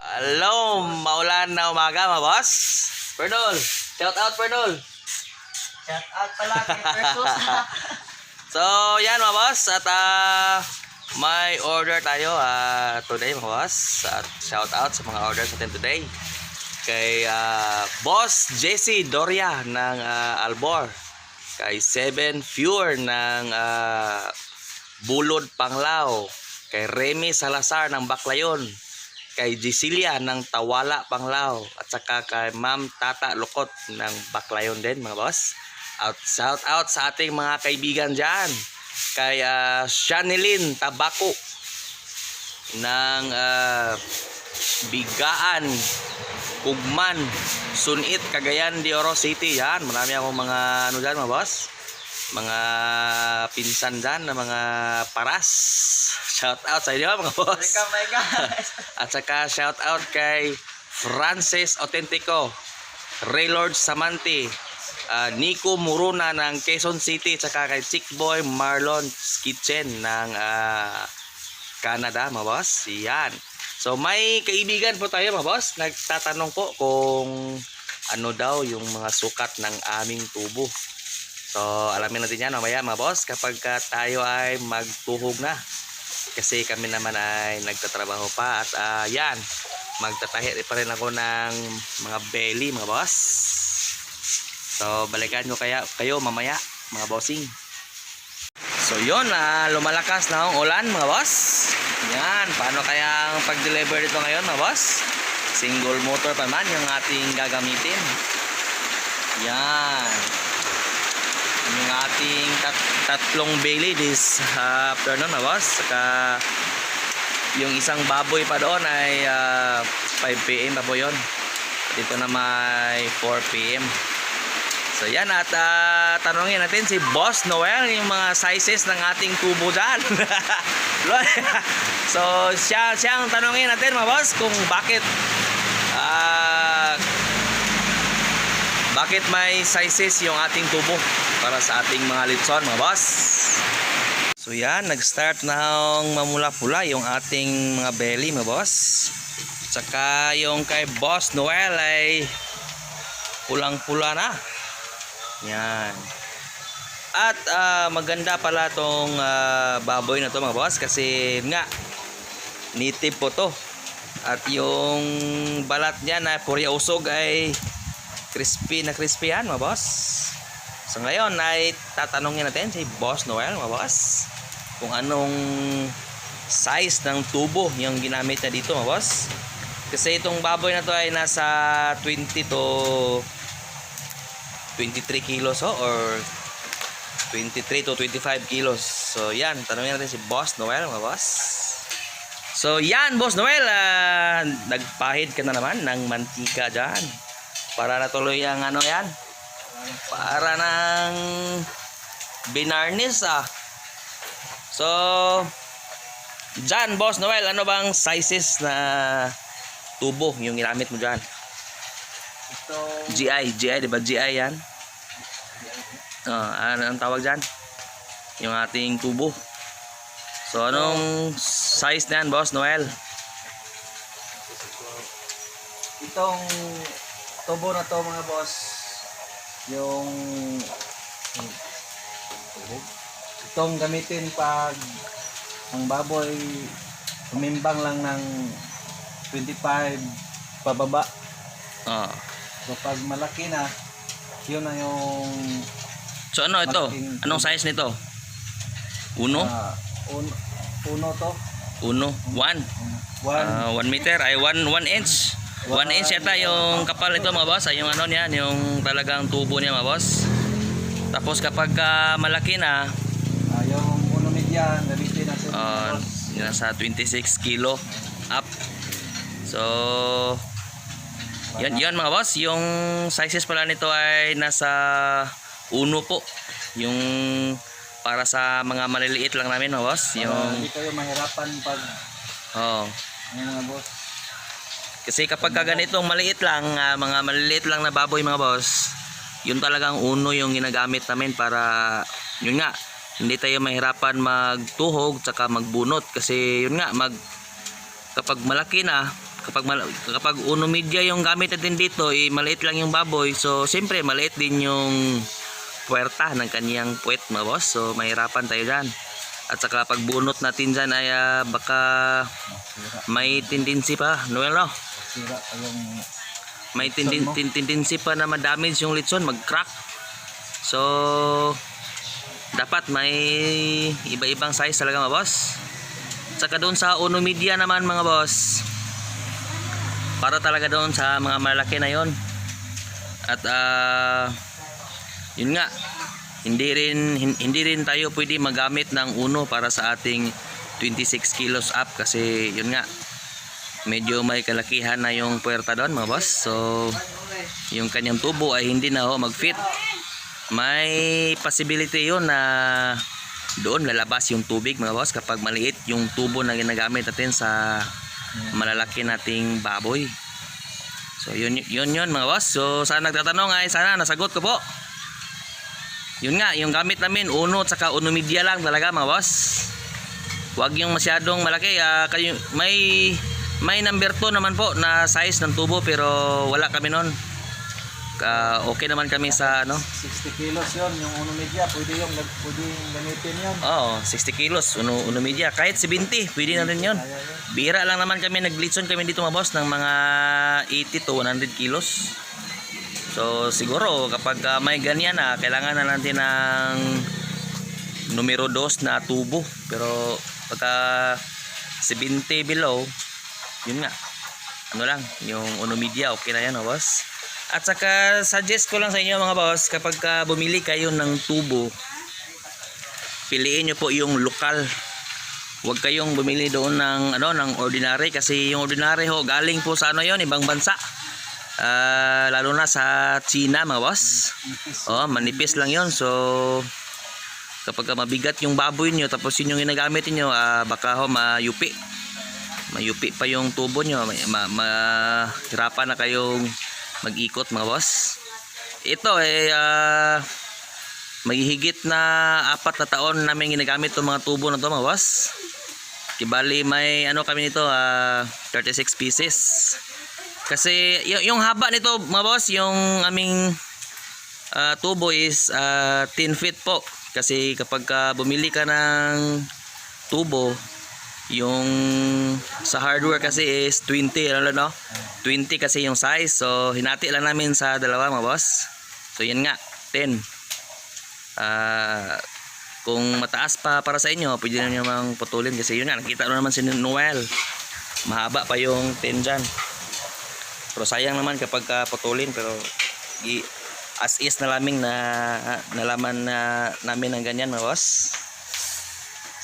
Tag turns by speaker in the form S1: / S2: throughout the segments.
S1: Hello, maulan na umaga mga boss. Pernol, shout out Pernol.
S2: Shout out pala kay Persus.
S1: So, yan mga boss. At ah, may order tayo ah, today mga boss. At shout out sa mga orders natin today. Kay ah, Boss JC Doria ng ah, Albor. Kay Seven Fuer ng ah, Bulod Panglao. Kay Remy Salazar ng Baklayon. Kay Gisilia ng Tawala Panglao. At saka kay Ma'am Tata Lukot ng Baklayon din mga boss. Out, shout out sa ating mga kaibigan dyan. Kay uh, Shanilin Tabako ng ah, Bigaan, Kugman, Sunit, Cagayan de Oro City. Yan, marami akong mga ano dyan mga boss. Mga pinsan dyan na mga paras. Shout out sa inyo mga boss.
S2: Welcome my guys.
S1: At saka shout out kay Francis Autentico, Raylord Samanti, ah, Nico Muruna ng Quezon City, at saka kay Chick Boy Marlon Kitchen ng ah, Canada, mga boss. Yan. So may kaibigan po tayo mga boss, nagtatanong po kung ano daw yung mga sukat ng aming tubo. So alamin natin yan mamaya mga boss. Kapag ka tayo ay magtuhog na kasi kami naman ay nagtatrabaho pa. At ah, yan magtatahi pa rin ako ng mga belly mga boss. So balikan nyo kaya kayo mamaya mga bossing. So yun ah, lumalakas na ang ulan mga boss yan paano kaya ang pag deliver dito ngayon mga boss single motor pa man yung ating gagamitin yan yung ating tat- tatlong belly this uh, afternoon mga boss saka yung isang baboy pa doon ay ah, 5 p.m. pa po yun dito na may 4 p.m. so yan at ah, tanongin natin si Boss Noel yung mga sizes ng ating tubo dyan so siya, siyang tanongin natin mga boss kung bakit ah bakit may sizes yung ating tubo para sa ating mga litson mga boss? So yan, nag-start na ang mamula-pula yung ating mga belly mga boss. Tsaka yung kay Boss Noel ay pulang-pula na. Yan. At ah, maganda pala tong ah, baboy na to mga boss kasi nga native po to. At yung balat niya na puri usog ay crispy na crispy yan mga boss. So ngayon ay tatanungin natin si Boss Noel mga boss kung anong size ng tubo yung ginamit niya dito mga boss. Kasi itong baboy na to ay nasa 20 to 23 kilos oh, or 23 to 25 kilos. So yan, tanungin natin si Boss Noel mga boss. So yan Boss Noel, ah, nagpahid ka na naman ng mantika dyan. Para natuloy ang ano yan. Para ng binarnis ah. So, dyan Boss Noel, ano bang sizes na tubo yung ginamit mo dyan?
S2: Ito,
S1: GI, GI, di ba GI yan? Oh, ano ang tawag dyan? Yung ating tubo. So, anong size na yan, Boss Noel?
S2: itong tubo na to mga boss. Yung itong gamitin pag ang baboy umimbang lang ng 25 pababa.
S1: Oh.
S2: So pag malaki na, yun na yung
S1: So, ano ito?
S2: Malaking
S1: Anong size nito? Uno?
S2: ah, un, uno to.
S1: Uno? One?
S2: One.
S1: Ah, one meter? Ay, one, one inch? One inch yata yung kapal nito mga boss. Ay, yung ano niyan, yung talagang tubo niya mga boss. Tapos kapag ah, malaki na,
S2: Ah, yung uno median, gamitin natin.
S1: uh,
S2: boss.
S1: nasa 26 kilo up. So, yan, yan mga boss. Yung sizes pala nito ay nasa uno po. Yung para sa mga maliliit lang namin mga boss.
S2: Para
S1: Yung,
S2: hindi kayo mahirapan pag
S1: oh,
S2: ano mga boss.
S1: Kasi kapag ka ganitong maliit lang, ah, mga maliliit lang na baboy mga boss, yun talagang uno yung ginagamit namin para, yun nga, hindi tayo mahirapan magtuhog tsaka magbunot kasi yun nga mag kapag malaki na kapag mal, kapag uno media yung gamit natin dito eh, maliit lang yung baboy so siyempre maliit din yung puwerta ng kaniyang puwet mga boss so mahirapan tayo dyan at saka pag bunot natin dyan ay ah, baka may tendency pa Noel no? may tendency pa na ma-damage yung litson, mag-crack. So, dapat may iba-ibang size talaga mga boss. Saka doon sa Uno Media naman mga boss. Para talaga doon sa mga malaki na yon. At ah, yun nga, hindi rin hin- hindi rin tayo pwede magamit ng Uno para sa ating 26 kilos up kasi yun nga medyo may kalakihan na yung puwerta doon mga boss so yung kanyang tubo ay hindi na ho mag-fit may possibility yun na doon lalabas yung tubig mga boss kapag maliit yung tubo na ginagamit natin sa malalaki nating baboy so yun yun yun mga boss so sa nagtatanong ay sana nasagot ko po yun nga yung gamit namin uno at saka uno media lang talaga mga boss Huwag yung masyadong malaki. ah, kayo, may may number 2 naman po na size ng tubo pero wala kami noon. Ka okay naman kami sa ano.
S2: 60 kilos yon yung uno media pwede yung pwede gamitin yon
S1: Oo, 60 kilos, uno, uno media. Kahit 70, pwede na rin yun Bira lang naman kami, nag-blitzon kami dito mga boss ng mga 80 to 100 kilos. So siguro kapag ah, may ganyan na, kailangan na natin ng numero 2 na tubo. Pero pagka 70 below, yun nga. Ano lang, yung uno media, okay na yan mga boss. At saka suggest ko lang sa inyo mga boss, kapag ka bumili kayo ng tubo, piliin nyo po yung lokal Huwag kayong bumili doon ng ano ng ordinary kasi yung ordinary ho galing po sa ano yon ibang bansa. Ah, lalo na sa China mga boss. Oh, manipis lang yon. So kapag ka mabigat yung baboy nyo tapos yun yung ginagamit niyo ah, baka ho mayupi. Mayupi pa yung tubo nyo. Ma, ma, mahirapan na kayong mag-ikot mga boss. Ito eh ah, may higit na apat na taon namin ginagamit itong mga tubo na to mga boss. Kibali may ano kami nito ah 36 pieces. Kasi yung haba nito mga boss, yung aming ah, tubo is ah, 10 feet po. Kasi kapag ka bumili ka ng tubo, yung sa hardware kasi is 20 ano no? 20 kasi yung size. So hinati lang namin sa dalawa mga boss. So yan nga, 10. Ah, kung mataas pa para sa inyo, pwede na nyo mang putulin kasi yun nga, nakita nyo naman si Noel. Mahaba pa yung 10 dyan. Pero sayang naman kapag ka putulin pero as is na laming na nalaman na namin ng ganyan mga boss.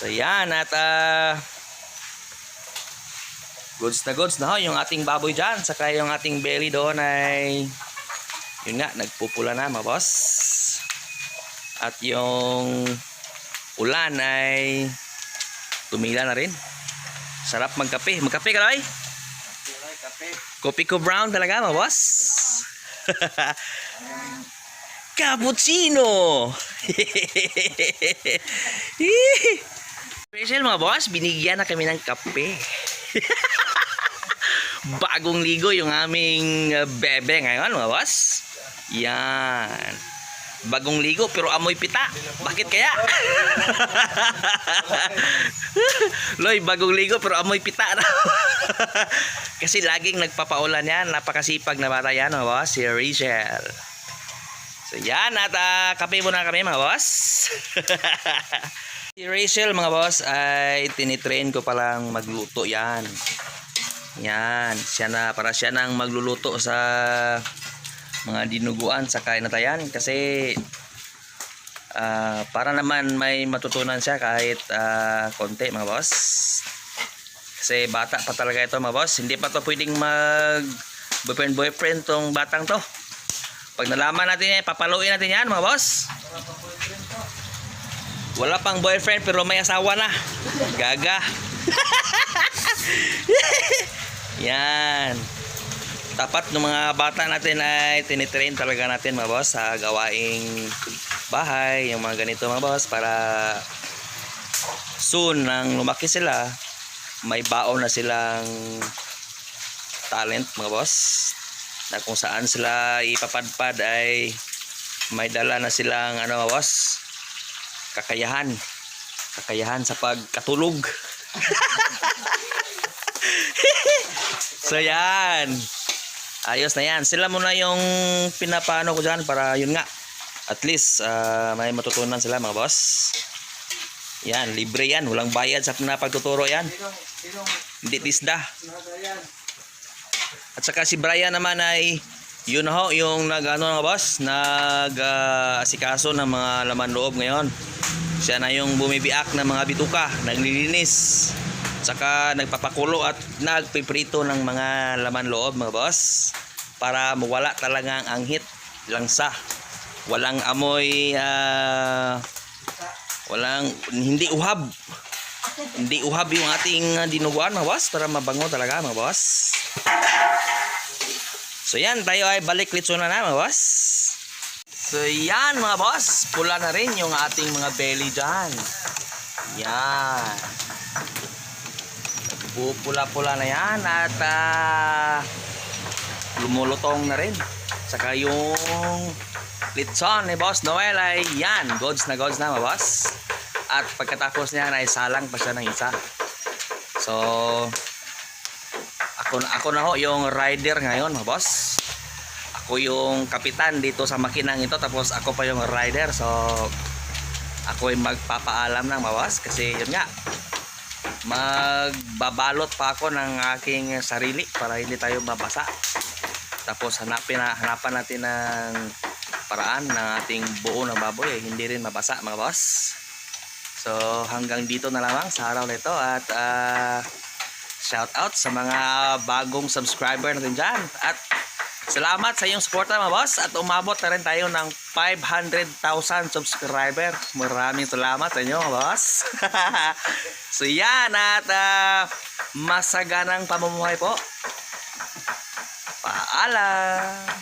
S1: So yan at ah, goods na goods na ho yung ating baboy dyan saka yung ating belly doon ay yun nga nagpupula na mga boss. At yung ulan ay tumila na rin. Sarap magkape. Magkape ka
S2: kape.
S1: Kopi ko brown talaga mga boss. Cappuccino! Special mga boss binigyan na kami ng kape bagong ligo yung aming uh, bebe ngayon mga boss. Yan. Bagong ligo pero amoy pita. Bakit kaya? Loy bagong ligo pero amoy pita kasi laging nagpapaulan yan. Napakasipag na bata yan mga boss si Rachel. So yan at ah, kape muna kami mga boss. Si Rachel mga boss ay tinitrain ko palang magluto yan yan, siya na para siya nang magluluto sa mga dinuguan sa kainatayan kasi ah, para naman may matutunan siya kahit ah, konti mga boss. Kasi bata pa talaga ito mga boss. Hindi pa to pwedeng mag boyfriend boyfriend tong batang to. Pag nalaman natin yan, papaluin natin yan mga boss. Wala pang boyfriend pero may asawa na. Gaga. Yan. Tapat ng mga bata natin ay tinitrain talaga natin mga boss sa gawaing bahay, yung mga ganito mga boss para soon nang lumaki sila, may baon na silang talent mga boss na kung saan sila ipapadpad ay may dala na silang ano mga boss kakayahan. Kakayahan sa pagkatulog so yan. Ayos na yan. Sila muna yung pinapano ko dyan para yun nga. At least ah, may matutunan sila mga boss. Yan libre yan. Walang bayad sa pinapagtuturo yan. Hindi tisda. At saka si Brian naman ay yun ho yung nag ano nga boss nag ah, asikaso ng mga laman loob ngayon. Siya na yung bumibiak ng mga bituka. Naglilinis saka nagpapakulo at nagpiprito ng mga laman loob mga boss para mawala talaga ang anghit langsa walang amoy ah, walang hindi uhab hindi uhab yung ating ah, dinuguan mga boss para mabango talaga mga boss So yan, tayo ay balik litso na na mga boss. So yan mga boss, pula na rin yung ating mga belly dyan. Yan. Pupula-pula na yan at ah, lumulutong na rin. Saka yung litson ni Boss Noel ay yan, gods na gods na mga. At pagkatapos niyan ay salang pa siya ng isa. So, ako, ako na ho yung rider ngayon, mga boss. Ako yung kapitan dito sa makinang ito tapos ako pa yung rider. So ako yung magpapaalam ng boss kasi yun nga magbabalot pa ako ng aking sarili para hindi tayo mabasa. Tapos hanapin na, hanapan natin ng paraan ng ating buo na baboy eh, hindi rin mabasa mga boss. So hanggang dito na lamang sa araw na ito at ah, shout out sa mga bagong subscriber natin dyan. At salamat sa iyong suporta mga boss. At umabot na rin tayo ng 500,000 subscriber. Maraming salamat sa inyo mga boss. so yan at ah, masaganang pamumuhay po. Paalam!